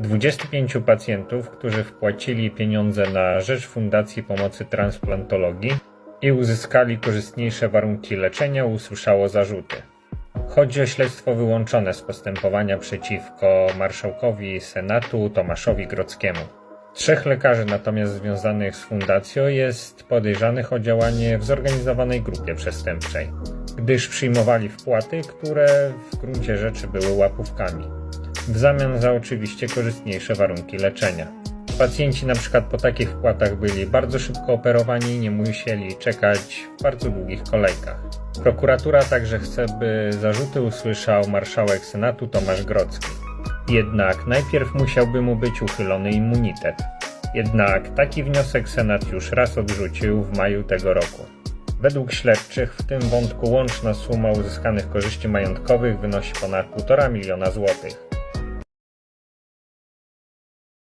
25 pacjentów, którzy wpłacili pieniądze na rzecz Fundacji Pomocy Transplantologii i uzyskali korzystniejsze warunki leczenia, usłyszało zarzuty. Chodzi o śledztwo wyłączone z postępowania przeciwko marszałkowi Senatu Tomaszowi Grodzkiemu. Trzech lekarzy natomiast związanych z fundacją jest podejrzanych o działanie w zorganizowanej grupie przestępczej, gdyż przyjmowali wpłaty, które w gruncie rzeczy były łapówkami, w zamian za oczywiście korzystniejsze warunki leczenia. Pacjenci na przykład po takich wpłatach byli bardzo szybko operowani i nie musieli czekać w bardzo długich kolejkach. Prokuratura także chce, by zarzuty usłyszał marszałek Senatu Tomasz Grodzki. Jednak najpierw musiałby mu być uchylony immunitet. Jednak taki wniosek Senat już raz odrzucił w maju tego roku. Według śledczych w tym wątku łączna suma uzyskanych korzyści majątkowych wynosi ponad 1,5 miliona złotych.